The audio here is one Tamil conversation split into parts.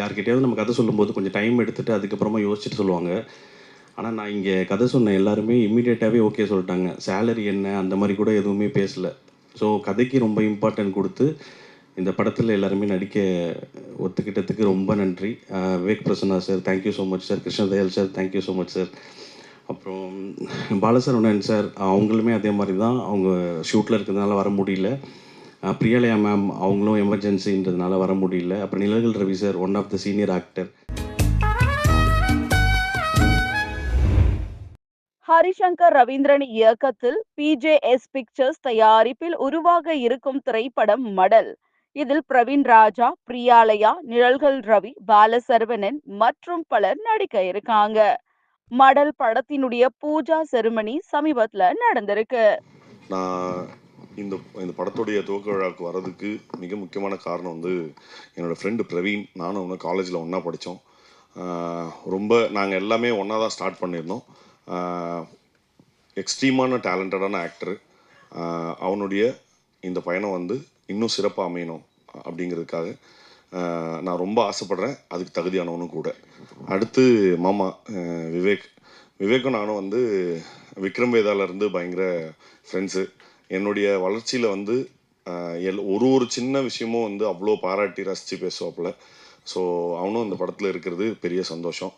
யார்கிட்டயாவது நம்ம கதை சொல்லும்போது கொஞ்சம் டைம் எடுத்துகிட்டு அதுக்கப்புறமா யோசிச்சுட்டு சொல்லுவாங்க. ஆனால் நான் இங்கே கதை சொன்ன எல்லாருமே இம்மிடியேட்டாகவே ஓகே சொல்லிட்டாங்க. சேலரி என்ன? அந்த மாதிரி கூட எதுவுமே பேசலை. ஸோ கதைக்கு ரொம்ப இம்பார்ட்டன்ட் கொடுத்து இந்த படத்தில் எல்லாருமே நடிக்க ஒத்துக்கிட்டதுக்கு ரொம்ப நன்றி. Vivek Prasanna sir thank you so much sir Krishnadayal sir thank you so much sir அப்புறம் பாலசரவணன் சார் அவங்களுமே அதே மாதிரி தான் அவங்க ஷூட்டில் இருக்கிறதுனால வர முடியல. பிரியாலயா மேம் அவங்களும் எமர்ஜென்சின்றதுனால வர முடியல. அப்புறம் Nilakal Ravi sir one of the senior actor Harishankar Ravindran இயக்கத்தில் பிஜேஎஸ் பிக்சர்ஸ் தயாரிப்பில் உருவாக இருக்கும் திரைப்படம் மடல். இதில் பிரவீன் ராஜா பிரியாலயா நிழல்கள் ரவி பாலசரவணன் மற்றும் பலர் நடிக்க இருக்காங்க. மடல் படத்தினுடைய பூஜா செருமனி சமீபத்துல நடந்திருக்கு. நான் இந்த இந்த படத்துடைய துவக்க விழாவுக்கு வர்றதுக்கு மிக முக்கியமான காரணம் வந்து என்னோடய ஃப்ரெண்டு பிரவீன். நானும் அவனும் காலேஜில் ஒன்றா படித்தோம் ரொம்ப நாங்கள் எல்லாமே ஒன்றா தான் ஸ்டார்ட் பண்ணியிருந்தோம். எக்ஸ்ட்ரீமான டேலண்டடான ஆக்டரு அவனுடைய இந்த பயணம் வந்து இன்னும் சிறப்பாக அமையணும் அப்படிங்கிறதுக்காக நான் ரொம்ப ஆசைப்படுறேன். அதுக்கு தகுதியானவனும் கூட. அடுத்து மாமா விவேக். விவேக்கும் நானும் வந்து விக்ரம் வேதாலேருந்து பயங்கர ஃப்ரெண்ட்ஸு என்னுடைய வளர்ச்சியில் வந்து எல் ஒரு ஒரு சின்ன விஷயமும் வந்து அவ்வளோ பாராட்டி ரசித்து பேசுவாப்புல. ஸோ அவனும் இந்த படத்தில் இருக்கிறது பெரிய சந்தோஷம்.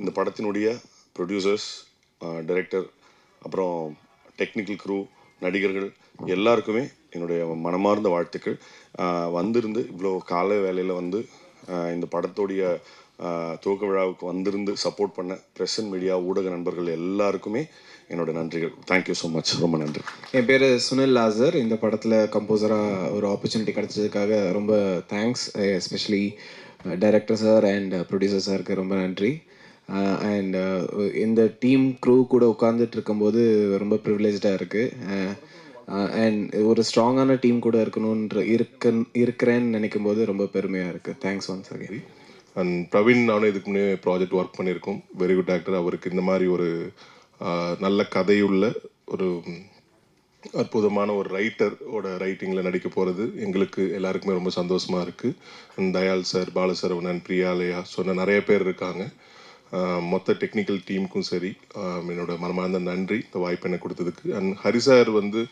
இந்த படத்தினுடைய ப்ரொடியூசர்ஸ் டைரக்டர் அப்புறம் டெக்னிக்கல் க்ரூ நடிகர்கள் எல்லாருக்குமே என்னுடைய மனமார்ந்த வாழ்த்துக்கள். வந்திருந்து இவ்வளோ கால வேலையில் வந்து இந்த படத்துடைய துவக்க விழாவுக்கு வந்திருந்து சப்போர்ட் பண்ண ப்ரெஸ் அண்ட் மீடியா ஊடக நண்பர்கள் எல்லாருக்குமே என்னோட நன்றிகள். தேங்க்யூ ஸோ மச் ரொம்ப நன்றி. என் பேர் சுனில் லாசர். இந்த படத்தில் கம்போசராக ஒரு ஆப்பர்ச்சுனிட்டி கிடைச்சதுக்காக ரொம்ப thanks especially director sir and producer சாருக்கு ரொம்ப நன்றி. அண்ட் இந்த டீம் க்ரூ கூட உட்காந்துட்டு இருக்கும்போது ரொம்ப ப்ரிவிலேஜாக இருக்குது அண்ட் ஒரு ஸ்ட்ராங்கான டீம் கூட இருக்கணுன்ற இருக்க இருக்கிறேன்னு நினைக்கும் போது ரொம்ப பெருமையாக இருக்குது thanks once again and Praveen நானும் இதுக்கு முன்னே ப்ராஜெக்ட் ஒர்க் பண்ணியிருக்கோம். வெரி குட் ஆக்டர் அவருக்கு இந்த மாதிரி ஒரு நல்ல கதையுள்ள ஒரு அற்புதமான ஒரு ரைட்டரோட ரைட்டிங்கில் நடிக்க போகிறது எங்களுக்கு எல்லாருக்குமே ரொம்ப சந்தோஷமாக இருக்குது அண்ட் தயால் சார் பாலசரவணன் பிரியாலயா சொன்ன நிறைய பேர் இருக்காங்க. மொத்த டெக்னிக்கல் டீமுக்கும் சரி என்னோட மனமார்ந்த நன்றி. இந்த வாய்ப்பு எனக்கு கொடுத்ததுக்கு. அண்ட் ஹரி சார் வந்து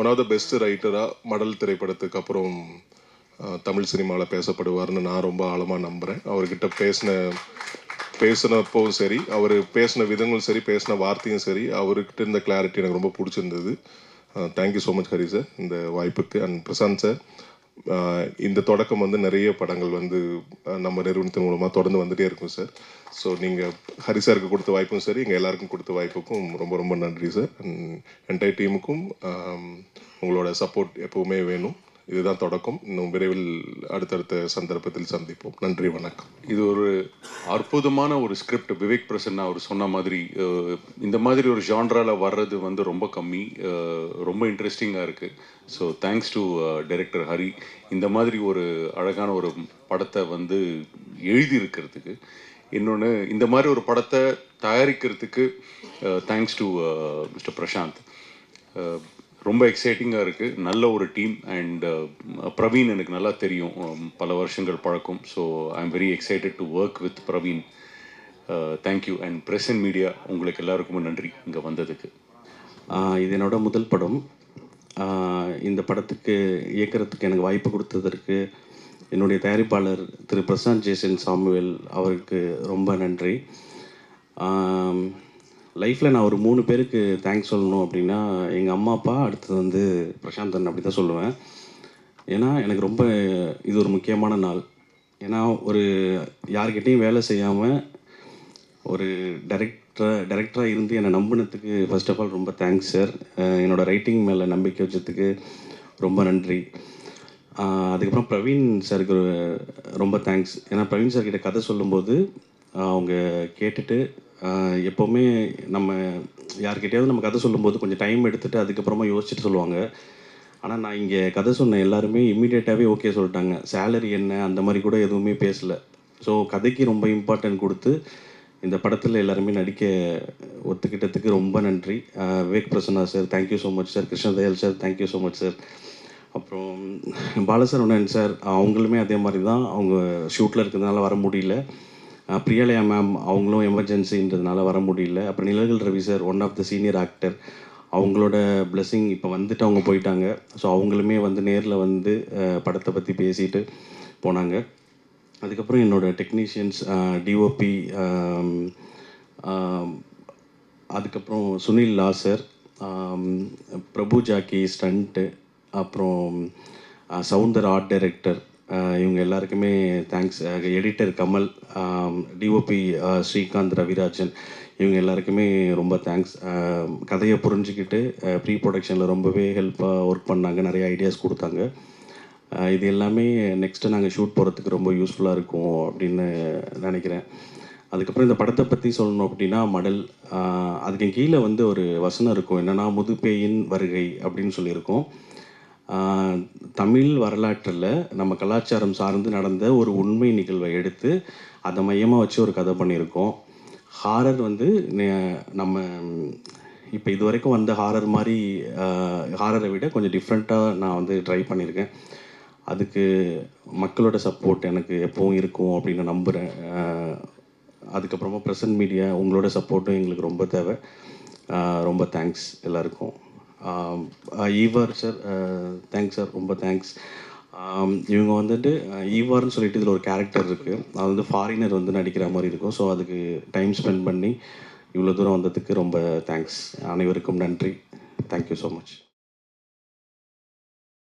ஒன் ஆஃப் த பெஸ்ட் ரைட்டராக மடல் திரைப்படத்துக்கு அப்புறம் தமிழ் சினிமாவில் பேசப்படுவார்னு நான் ரொம்ப ஆழமாக நம்புகிறேன் அவர்கிட்ட பேசின பேசினப்பவும் சரி அவர் பேசின விதங்களும் சரி பேசின வார்த்தையும் சரி அவர்கிட்ட இருந்த கிளாரிட்டி எனக்கு ரொம்ப பிடிச்சிருந்தது. Thank you so much Hari sir இந்த வாய்ப்புக்கு. அண்ட் பிரசாந்த் சார் இந்த தொடக்கம் வந்து நிறைய படங்கள் வந்து நம்ம நிறுவனத்தின் மூலமாக தொடர்ந்து வந்துகிட்டே இருக்கும் சார் ஸோ நீங்கள் ஹரி சாருக்கு கொடுத்த வாய்ப்பும் சரி எங்கள் எல்லாருக்கும் கொடுத்த வாய்ப்புக்கும் ரொம்ப ரொம்ப நன்றி சார் அண்ட் என்டையர் டீமுக்கும் உங்களோட சப்போர்ட் எப்பவுமே வேணும். இதுதான் தொடக்கம். இன்னும் விரைவில் அடுத்தடுத்த சந்தர்ப்பத்தில் சந்திப்போம். நன்றி வணக்கம். இது ஒரு அற்புதமான ஒரு ஸ்கிரிப்ட் விவேக் பிரசன்னா அவர் சொன்ன மாதிரி இந்த மாதிரி ஒரு ஜான்ரால வர்றது வந்து ரொம்ப கம்மி. ரொம்ப இன்ட்ரெஸ்டிங்காக இருக்குது so thanks to director Hari. இந்த மாதிரி ஒரு அழகான ஒரு படத்தை வந்து எழுதியிருக்கிறதுக்கு இன்னொன்று இந்த மாதிரி ஒரு படத்தை தயாரிக்கிறதுக்கு தேங்க்ஸ் டு மிஸ்டர் பிரசாந்த். ரொம்ப எக்ஸைட்டிங்காக இருக்குது நல்ல ஒரு டீம் அண்ட் uh, பிரவீன் எனக்கு நல்லா தெரியும். பல வருஷங்கள் பழக்கம். So I am very excited to work with Praveen thank you and press and media உங்களுக்கு எல்லாருக்குமே நன்றி. இங்கே வந்ததுக்கு. இது என்னோட முதல் படம். இந்த படத்துக்கு இயக்கிறதுக்கு எனக்கு வாய்ப்பு கொடுத்ததற்கு என்னுடைய தயாரிப்பாளர் திரு பிரசாந்த் ஜேசன் சாமுவேல் அவருக்கு ரொம்ப நன்றி. லைஃப்பில் நான் ஒரு மூணு பேருக்கு தேங்க்ஸ் சொல்லணும் அப்படின்னா எங்கள் அம்மா அப்பா அடுத்தது வந்து பிரசாந்தன் அப்படி தான் சொல்லுவேன். ஏன்னா எனக்கு ரொம்ப இது ஒரு முக்கியமான நாள். ஏன்னா ஒரு யார்கிட்டையும் வேலை செய்யாமல் ஒரு டைரக்டராக டைரக்டராக இருந்து என்னை நம்பினத்துக்கு ஃபர்ஸ்ட் ஆஃப் ஆல் ரொம்ப தேங்க்ஸ் சார் என்னோடய ரைட்டிங் மேலே நம்பிக்கை வச்சதுக்கு ரொம்ப நன்றி. அதுக்கப்புறம் பிரவீன் சாருக்கு ரொம்ப தேங்க்ஸ் ஏன்னா பிரவீன் சார்கிட்ட கதை சொல்லும்போது அவங்க கேட்டுட்டு எப்போவுமே நம்ம யார்கிட்டயாவது நம்ம கதை சொல்லும்போது கொஞ்சம் டைம் எடுத்துகிட்டு அதுக்கப்புறமா யோசிச்சுட்டு சொல்லுவாங்க. ஆனால் நான் இங்கே கதை சொன்ன எல்லாருமே இம்மிடியேட்டாகவே ஓகே சொல்லிட்டாங்க. சேலரி என்ன? அந்த மாதிரி கூட எதுவுமே பேசல. ஸோ கதைக்கு ரொம்ப இம்பார்ட்டன்ட் கொடுத்து இந்த படத்தில் எல்லாருமே நடிக்க ஒத்துக்கிட்டதுக்கு ரொம்ப நன்றி. Vivek Prasanna sir thank you so much sir Krishnadayal sir thank you so much sir அப்புறம் பாலசரவணன் சார் அவங்களுமே அதே மாதிரி தான். அவங்க ஷூட்டில் இருக்கிறதுனால வர முடியல. பிரியாலயா மேம் அவங்களும் எமர்ஜென்சின்றதுனால வர முடியல. அப்புறம் Nilakal Ravi sir one of the senior actor அவங்களோட blessing இப்போ வந்துட்டு அவங்க போயிட்டாங்க. ஸோ அவங்களுமே வந்து நேரில் வந்து படத்தை பற்றி பேசிட்டு போனாங்க. அதுக்கப்புறம் என்னோட டெக்னீஷியன்ஸ் டிஓபி அதுக்கப்புறம் சுனில் லாசர் பிரபு ஜாக்கி ஸ்டண்ட்டு அப்புறம் சவுந்தர் ஆர்ட் டைரக்டர் இவங்க எல்லாருக்குமே thanks editor Kamal DOP Srikanth Ravirajan இவங்க எல்லாருக்குமே ரொம்ப தேங்க்ஸ் கதையை புரிஞ்சுக்கிட்டு ப்ரீ ப்ரொடக்ஷனில் ரொம்பவே ஹெல்ப்பாக ஒர்க் பண்ணாங்க. நிறைய ஐடியாஸ் கொடுத்தாங்க. இது எல்லாமே நெக்ஸ்ட்டு நாங்கள் ஷூட் போகிறதுக்கு ரொம்ப யூஸ்ஃபுல்லாக இருக்கும் அப்படின்னு நினைக்கிறேன். அதுக்கப்புறம் இந்த படத்தை பற்றி சொல்லணும் அப்படின்னா மடல் அதுக்கு கீழே வந்து ஒரு வசனம் இருக்கும். என்னென்னா முதுப்பேயின் வருகை அப்படின்னு சொல்லியிருக்கோம். தமிழ் வரலாற்றில் நம்ம கலாச்சாரம் சார்ந்து நடந்த ஒரு உண்மை நிகழ்வை எடுத்து அதை மையமாக வச்சு ஒரு கதை பண்ணியிருக்கோம். ஹாரர் வந்து நம்ம இப்போ இது வரைக்கும் வந்த ஹாரர் மாதிரி ஹாரரை விட கொஞ்சம் டிஃப்ரெண்ட்டாக நான் வந்து ட்ரை பண்ணியிருக்கேன். அதுக்கு மக்களோட சப்போர்ட் எனக்கு எப்போவும் இருக்கும் அப்படின்னு நம்புகிறேன் அதுக்கப்புறமா ப்ரெசன்ட் மீடியா உங்களோட சப்போர்ட்டும் எங்களுக்கு ரொம்ப தேவை. ரொம்ப தேங்க்ஸ் எல்லாருக்கும். ஈவார் சார் தேங்க்ஸ் சார் ரொம்ப தேங்க்ஸ் um, இவங்க வந்துட்டு uh, ஈவார்னு சொல்லிட்டு இதில் ஒரு கேரக்டர் இருக்குது அது வந்து ஃபாரினர் வந்து நடிக்கிற மாதிரி இருக்கும். ஸோ அதுக்கு டைம் ஸ்பெண்ட் பண்ணி இவ்வளோ தூரம் வந்ததுக்கு ரொம்ப தேங்க்ஸ் அனைவருக்கும் நன்றி. Thank you so much